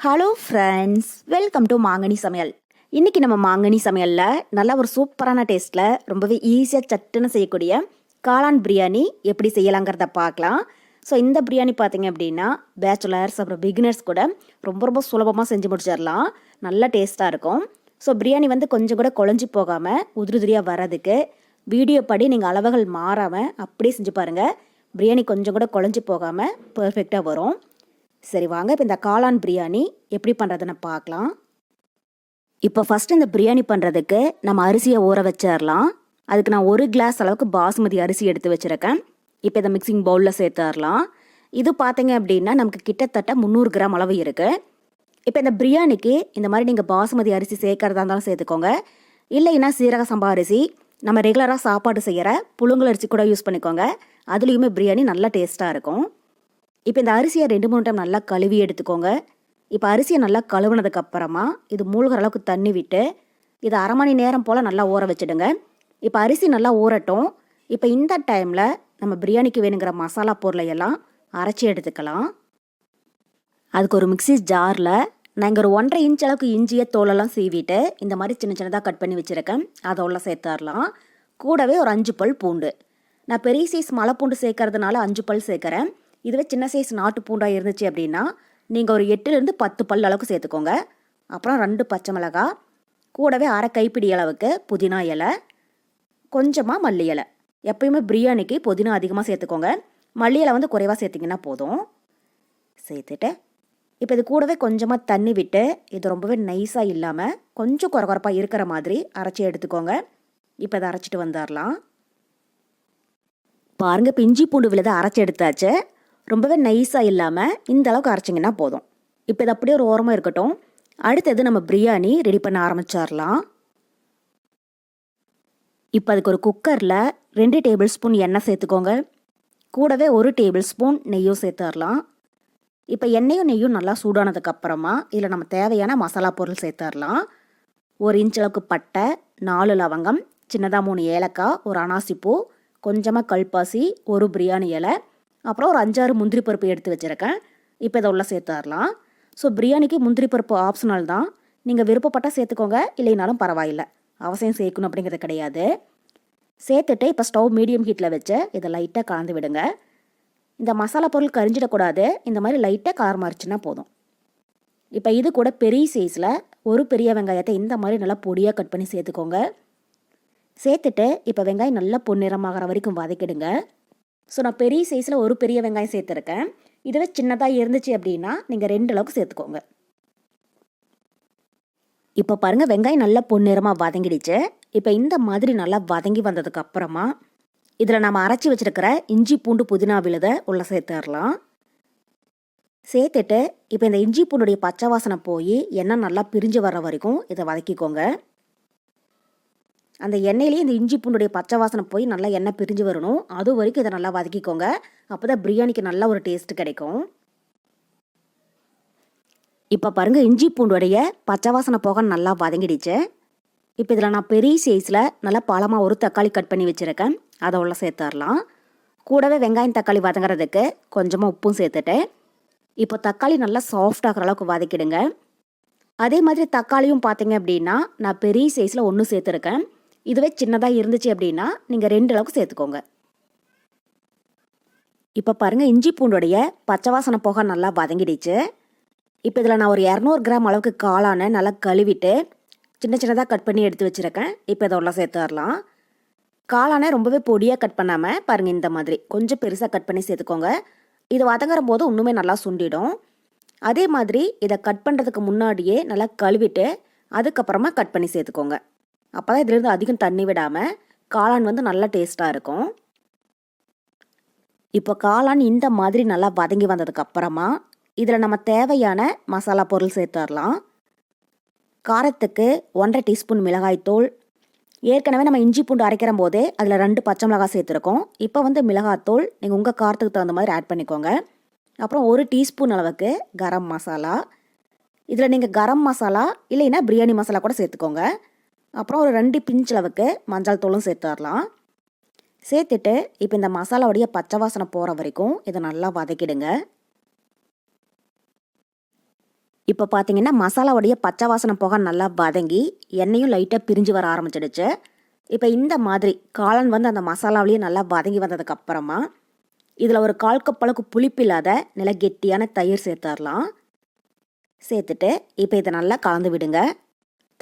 Hello friends welcome to மாங்கனி சமையல் இன்றைக்கி நம்ம மாங்கனி சமையலில் நல்ல ஒரு சூப்பரான டேஸ்ட்டில் ரொம்பவே ஈஸியாக சட்டுன்னு செய்யக்கூடிய காளான் பிரியாணி எப்படி செய்யலாங்கிறத பார்க்கலாம். ஸோ இந்த பிரியாணி பார்த்தீங்க அப்படின்னா பேச்சுலர்ஸ் அப்புறம் பிகினர்ஸ் கூட ரொம்ப ரொம்ப சுலபமாக செஞ்சு முடிச்சிடலாம். நல்ல டேஸ்ட்டாக இருக்கும். ஸோ பிரியாணி வந்து கொஞ்சம் கூட குழஞ்சி போகாமல் உதிரியாக வர்றதுக்கு வீடியோ படி நீங்கள் அளவுகள் மாறாமல் அப்படியே செஞ்சு பாருங்கள் பிரியாணி கொஞ்சம் கூட குழஞ்சி போகாமல் பர்ஃபெக்டாக வரும். சரி வாங்க இப்போ இந்த காளான் பிரியாணி எப்படி பண்ணுறதுன்னு பார்க்கலாம். இப்போ ஃபஸ்ட் இந்த பிரியாணி பண்ணுறதுக்கு நம்ம அரிசியை ஊற வச்சிடலாம் அதுக்கு நான் ஒரு கிளாஸ் அளவுக்கு பாசுமதி அரிசி எடுத்து வச்சுருக்கேன். இப்போ இதை மிக்சிங் பவுலில் சேர்த்துடலாம் இது பார்த்தீங்க அப்படின்னா நமக்கு கிட்டத்தட்ட முந்நூறு கிராம் அளவு இருக்குது இப்போ இந்த பிரியாணிக்கு இந்த மாதிரி நீங்கள் பாசுமதி அரிசி சேர்க்கறதா இருந்தாலும் சேர்த்துக்கோங்க. இல்லைன்னா சீரக சம்பா அரிசி நம்ம ரெகுலராக சாப்பாடு செய்கிற புழுங்கல் அரிசி கூட யூஸ் பண்ணிக்கோங்க. அதுலேயுமே பிரியாணி நல்லா டேஸ்ட்டாக இருக்கும். இப்போ இந்த அரிசியை ரெண்டு மூணு டைம் நல்லா கழுவி எடுத்துக்கோங்க. இப்போ அரிசியை நல்லா கழுவுனதுக்கு அப்புறமா இது மூழ்கிற அளவுக்கு தண்ணி விட்டு இதை அரை மணி நேரம் போல் நல்லா ஊற வச்சுடுங்க. இப்போ அரிசி நல்லா ஊறட்டும். இப்போ இந்த டைமில் நம்ம பிரியாணிக்கு வேணுங்கிற மசாலா பொருளை எல்லாம் அரைச்சி எடுத்துக்கலாம். அதுக்கு ஒரு மிக்சி ஜாரில் நான் இங்கே ஒரு ஒன்றரை இன்ச் அளவுக்கு இஞ்சியை தோலெல்லாம் சீவிட்டு இந்த மாதிரி சின்ன சின்னதாக கட் பண்ணி வச்சுருக்கேன். அதை உள்ள சேர்த்துடலாம். கூடவே ஒரு அஞ்சு பல் பூண்டு. நான் பெரிய சைஸ் மலை பூண்டு சேர்க்கறதுனால அஞ்சு பல் சேர்க்குறேன். இதுவே சின்ன சைஸ் நாட்டு பூண்டாக இருந்துச்சு அப்படின்னா நீங்கள் ஒரு எட்டுலேருந்து பத்து பல் அளவுக்கு சேர்த்துக்கோங்க. அப்புறம் ரெண்டு பச்சை மிளகாய் கூடவே அரை கைப்பிடி அளவுக்கு புதினா இலை கொஞ்சமாக மல்லி இலை. எப்பயுமே பிரியாணிக்கு புதினா அதிகமாக சேர்த்துக்கோங்க. மல்லி இலை வந்து குறைவாக சேர்த்திங்கன்னா போதும். சேர்த்துட்டு இப்போ இது கூடவே கொஞ்சமாக தண்ணி விட்டு இது ரொம்பவே நைஸாக இல்லாமல் கொஞ்சம் குறகுறப்பாக இருக்கிற மாதிரி அரைச்சி எடுத்துக்கோங்க. இப்போ இதை அரைச்சிட்டு வந்துடலாம். பாருங்கள் பிஞ்சி பூண்டு விழுதை அரைச்சி எடுத்தாச்சு. ரொம்பவே நைஸாக இல்லாமல் இந்த அளவுக்கு அரைச்சிங்கன்னா போதும். இப்போ இது அப்படியே ஒரு ஓரமாக இருக்கட்டும். அடுத்தது நம்ம பிரியாணி ரெடி பண்ண ஆரம்பிச்சிடலாம். இப்போ அதுக்கு ஒரு குக்கரில் ரெண்டு டேபிள் ஸ்பூன் எண்ணெய் சேர்த்துக்கோங்க. கூடவே ஒரு டேபிள் ஸ்பூன் நெய்யும் சேர்த்துடலாம். இப்போ எண்ணெயும் நெய்யும் நல்லா சூடானதுக்கப்புறமா இதில் நம்ம தேவையான மசாலா பொருள் சேர்த்துடலாம். ஒரு இன்ச் அளவுக்கு பட்டை நாலு லவங்கம் சின்னதாக மூணு ஏலக்காய் ஒரு அனாசிப்பூ கொஞ்சமாக கல்பாசி ஒரு பிரியாணி இலை அப்புறம் ஒரு அஞ்சாறு முந்திரி பருப்பு எடுத்து வச்சுருக்கேன். இப்போ இதை உள்ள சேர்த்துடலாம் ஸோ பிரியாணிக்கு முந்திரி பருப்பு ஆப்ஷனல் தான். நீங்கள் விருப்பப்பட்டால் சேர்த்துக்கோங்க. இல்லைனாலும் பரவாயில்ல. அவசியம் சேர்க்கணும் அப்படிங்கிறது கிடையாது. சேர்த்துட்டு இப்போ ஸ்டவ் மீடியம் ஹீட்டில் வச்சு இதை லைட்டாக கலந்து விடுங்க. இந்த மசாலா பொருள் கரிஞ்சிடக்கூடாது. இந்த மாதிரி லைட்டாக காரம் மாறிச்சுன்னா போதும். இப்போ இது கூட பெரிய சைஸில் ஒரு பெரிய வெங்காயத்தை இந்த மாதிரி நல்லா பொடியாக கட் பண்ணி சேர்த்துக்கோங்க. சேர்த்துட்டு இப்போ வெங்காயம் நல்லா பொன்னிறமாகிற வரைக்கும் வதக்கிடுங்க. ஸோ நான் பெரிய சைஸில் ஒரு பெரிய வெங்காயம் சேர்த்துருக்கேன். இதுவே சின்னதாக இருந்துச்சு அப்படின்னா நீங்கள் ரெண்டு அளவுக்கு சேர்த்துக்கோங்க. இப்போ பாருங்கள் வெங்காயம் நல்லா பொன்னிறமாக வதங்கிடுச்சு. இப்போ இந்த மாதிரி நல்லா வதங்கி வந்ததுக்கு அப்புறமா இதில் நம்ம அரைச்சி வச்சுருக்கிற இஞ்சி பூண்டு புதினா விழுதை உள்ளே சேர்த்துடலாம். சேர்த்துட்டு இப்போ இந்த இஞ்சி பூண்டுடைய பச்சை வாசனை போய் எண்ணெய் நல்லா பிரிஞ்சு வர்ற வரைக்கும் இதை வதக்கிக்கோங்க. அந்த எண்ணெயிலேயே இந்த இஞ்சி பூண்டுடைய பச்சை வாசனை போய் நல்லா எண்ணெய் பிரிஞ்சு வரணும். அது வரைக்கும் இதை நல்லா வதக்கிக்கோங்க. அப்போ தான் பிரியாணிக்கு நல்ல ஒரு டேஸ்ட் கிடைக்கும். இப்போ பாருங்கள் இஞ்சி பூண்டுடைய பச்சை வாசனை போக நல்லா வதங்கிடுச்சு. இப்போ இதில் நான் பெரிய சைஸில் நல்லா பழமாக ஒரு தக்காளி கட் பண்ணி வச்சுருக்கேன். அதை உள்ள சேர்த்துடலாம். கூடவே வெங்காயம் தக்காளி வதங்குறதுக்கு கொஞ்சமாக உப்பும் சேர்த்துட்டு இப்போ தக்காளி நல்லா சாஃப்டாகிற அளவுக்கு வதக்கிடுங்க. அதே மாதிரி தக்காளியும் பார்த்தீங்க அப்படின்னா நான் பெரிய சைஸில் ஒன்று சேர்த்துருக்கேன். இதுவே சின்னதாக இருந்துச்சு அப்படின்னா நீங்கள் ரெண்டு அளவுக்கு சேர்த்துக்கோங்க. இப்போ பாருங்கள் இஞ்சி பூண்டுடைய பச்சை வாசனை போக நல்லா வதங்கிடுச்சு. இப்போ இதில் நான் ஒரு இரநூறு கிராம் அளவுக்கு காளான நல்லா கழுவிட்டு சின்ன சின்னதாக கட் பண்ணி எடுத்து வச்சுருக்கேன். இப்போ இதை உள்ள சேர்த்துடலாம் காளானை ரொம்பவே பொடியாக கட் பண்ணாமல் பாருங்கள் இந்த மாதிரி கொஞ்சம் பெருசாக கட் பண்ணி சேர்த்துக்கோங்க. இது வதங்குற போது இன்னுமே நல்லா சுண்டிடும். அதே மாதிரி இதை கட் பண்ணுறதுக்கு முன்னாடியே நல்லா கழுவிட்டு அதுக்கப்புறமா கட் பண்ணி சேர்த்துக்கோங்க. அப்போ தான் இதுலேருந்து அதிகம் தண்ணி விடாமல் காளான் வந்து நல்லா டேஸ்ட்டாக இருக்கும். இப்போ காளான் இந்த மாதிரி நல்லா வதங்கி வந்ததுக்கு அப்புறமா இதில் நம்ம தேவையான மசாலா பொருள் சேர்த்துடலாம் காரத்துக்கு ஒன்றரை டீஸ்பூன் மிளகாய்த்தூள் ஏற்கனவே நம்ம இஞ்சி பூண்டு அரைக்கிற போதே அதில் ரெண்டு பச்சை மிளகாய் சேர்த்துருக்கோம். இப்போ வந்து மிளகாத்தூள் நீங்கள் உங்கள் காரத்துக்கு தகுந்த மாதிரி ஆட் பண்ணிக்கோங்க. அப்புறம் ஒரு டீஸ்பூன் அளவுக்கு கரம் மசாலா. இதில் நீங்கள் கரம் மசாலா இல்லைன்னா பிரியாணி மசாலா கூட சேர்த்துக்கோங்க. அப்புறம் ஒரு ரெண்டு பிஞ்ச் அளவுக்கு மஞ்சள் தூளும் சேர்த்துடலாம் சேர்த்துட்டு இப்போ இந்த மசாலாவுடைய பச்சை வாசனை போகிற வரைக்கும் இதை நல்லா வதக்கிடுங்க. இப்போ பார்த்தீங்கன்னா மசாலாவுடைய பச்சை வாசனை போக நல்லா வதங்கி எண்ணெயும் லைட்டாக பிரிஞ்சு வர ஆரம்பிச்சிடுச்சு. இப்போ இந்த மாதிரி காளான் வந்து அந்த மசாலாவிலேயே நல்லா வதங்கி வந்ததுக்கப்புறமா இதில் ஒரு கால் கப் அளவுக்கு புளிப்பு இல்லாத நில கெட்டியான தயிர் சேர்த்துடலாம் சேர்த்துட்டு இப்போ இதை நல்லா கலந்து விடுங்க.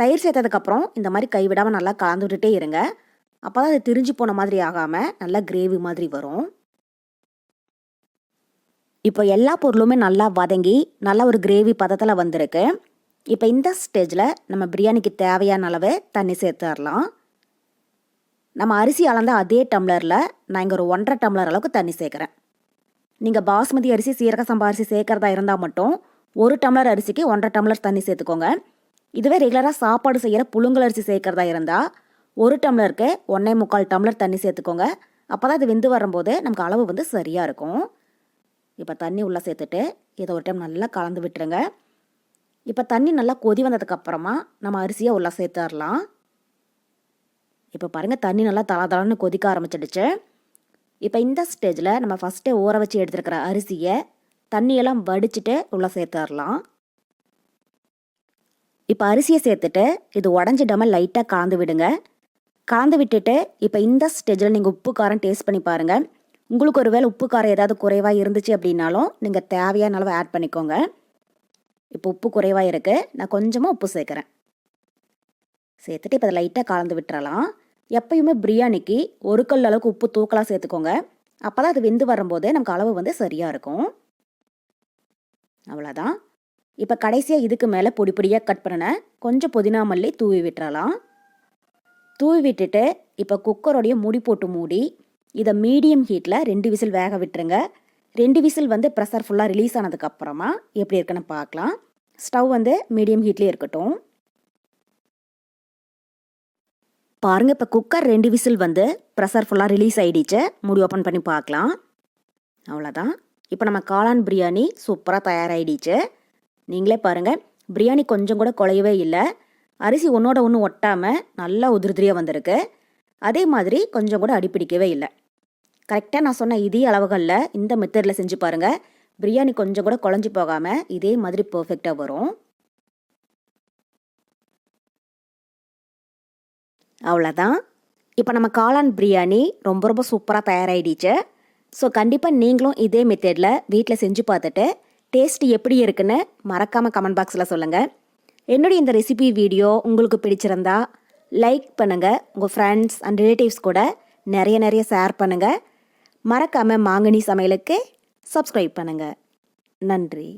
தயிர் சேர்த்ததுக்கப்புறம் இந்த மாதிரி கைவிடாமல் நல்லா கலந்து விட்டுட்டே இருங்க. அப்போ தான் அது திரிஞ்சு போன மாதிரி ஆகாமல் நல்லா கிரேவி மாதிரி வரும். இப்போ எல்லா பொருளுமே நல்லா வதங்கி நல்ல ஒரு கிரேவி பதத்தில் வந்திருக்கு. இப்போ இந்த ஸ்டேஜில் நம்ம பிரியாணிக்கு தேவையான அளவு தண்ணி சேர்த்துடலாம். நம்ம அரிசி அளந்த அதே டம்ளரில் நான் இங்கே ஒரு ஒன்றரை டம்ளர் அளவுக்கு தண்ணி சேர்க்குறேன். நீங்கள் பாஸ்மதி அரிசி சீரக சம்பா அரிசி சேர்க்குறதா இருந்தால் மட்டும் ஒரு டம்ளர் அரிசிக்கு ஒன்றரை டம்ளர் தண்ணி சேர்த்துக்கோங்க. இதுவே ரெகுலராக சாப்பாடு செய்கிற புழுங்கலரிசி சேர்க்குறதா இருந்தால் ஒரு டம்ளருக்கு ஒன்றே முக்கால் டம்ளர் தண்ணி சேர்த்துக்கோங்க. அப்போ தான் இது வெந்து வரும்போது நமக்கு அளவு வந்து சரியாக இருக்கும். இப்போ தண்ணி உள்ளே சேர்த்துட்டு இதை ஒரு டைம் நல்லா கலந்து விட்டுருங்க. இப்போ தண்ணி நல்லா கொதி வந்ததுக்கப்புறமா நம்ம அரிசியை உள்ளே சேர்த்துடலாம். இப்போ பாருங்கள் தண்ணி நல்லா தள தளன்னு கொதிக்க ஆரம்பிச்சிடுச்சு. இப்போ இந்த ஸ்டேஜில் நம்ம ஃபஸ்ட்டே ஊற வச்சு எடுத்துருக்கிற அரிசியை தண்ணியெல்லாம் வடிச்சிட்டு உள்ளே சேர்த்துடலாம். இப்போ அரிசியை சேர்த்துட்டு இது உடஞ்சிடாமல் லைட்டாக காந்து விடுங்க. காந்து விட்டுட்டு இப்போ இந்த ஸ்டேஜில் நீங்கள் உப்பு காரம் டேஸ்ட் பண்ணி பாருங்கள் உங்களுக்கு ஒரு வேளை உப்பு காரம் ஏதாவது குறைவாக இருந்துச்சு அப்படின்னாலும் நீங்கள் தேவையான அளவு ஆட் பண்ணிக்கோங்க. இப்போ உப்பு குறைவாக இருக்குது நான் கொஞ்சமாக உப்பு சேர்க்குறேன். சேர்த்துட்டு இப்போ அதை லைட்டாக கலந்து விட்டுறலாம். எப்பயுமே பிரியாணிக்கு ஒரு கல் அளவுக்கு உப்பு தூக்கலாக சேர்த்துக்கோங்க. அப்போ தான் அது வெந்து வரும்போது நமக்கு அளவு வந்து சரியாக இருக்கும். அவ்வளோதான் இப்போ கடைசியாக இதுக்கு மேலே பொடி பொடியாக கட் பண்ணின கொஞ்சம் புதினா மல்லி தூவி விட்டுறலாம். தூவி விட்டுட்டு இப்போ குக்கரோடைய மூடி போட்டு மூடி இதை மீடியம் ஹீட்டில் ரெண்டு விசில் வேக விட்டுருங்க. ரெண்டு விசில் வந்து ப்ரெஷர் ஃபுல்லாக ரிலீஸ் ஆனதுக்கப்புறமா எப்படி இருக்குன்னு பார்க்கலாம். ஸ்டவ் வந்து மீடியம் ஹீட்லேயே இருக்கட்டும். பாருங்கள் இப்போ குக்கர் ரெண்டு விசில் வந்து ப்ரெஷர் ஃபுல்லாக ரிலீஸ் ஆகிடுச்சு மூடி ஓப்பன் பண்ணி பார்க்கலாம். அவ்வளோதான் இப்போ நம்ம காளான் பிரியாணி சூப்பராக தயாராகிடுச்சு நீங்களே பாருங்கள் பிரியாணி கொஞ்சம் கூட குலையவே இல்லை. அரிசி ஒன்றோட ஒன்று ஒட்டாமல் நல்லா உதிரிதிரியாக வந்திருக்கு. அதே மாதிரி கொஞ்சம் கூட அடிப்பிடிக்கவே இல்லை. கரெக்டாக நான் சொன்ன இதே அளவுகளில் இந்த மெத்தடில் செஞ்சு பாருங்கள் பிரியாணி கொஞ்சம் கூட குழஞ்சி போகாமல் இதே மாதிரி பர்ஃபெக்டாக வரும். அவ்வளோதான் இப்போ நம்ம காளான் பிரியாணி ரொம்ப ரொம்ப சூப்பராக தயாராகிடுச்சு ஸோ கண்டிப்பாக நீங்களும் இதே மெத்தடில் வீட்டில் செஞ்சு பார்த்துட்டு டேஸ்ட் எப்படி இருக்குன்னு மறக்காமல் கமெண்ட் பாக்ஸில் சொல்லுங்கள் என்னுடைய இந்த ரெசிபி வீடியோ உங்களுக்கு பிடிச்சிருந்தா லைக் பண்ணுங்கள் உங்கள் ஃப்ரெண்ட்ஸ் அண்ட் ரிலேட்டிவ்ஸ் கூட நிறைய நிறைய ஷேர் பண்ணுங்கள் மறக்காமல் மாங்கனி சமையலுக்கு சப்ஸ்கிரைப் பண்ணுங்கள் நன்றி.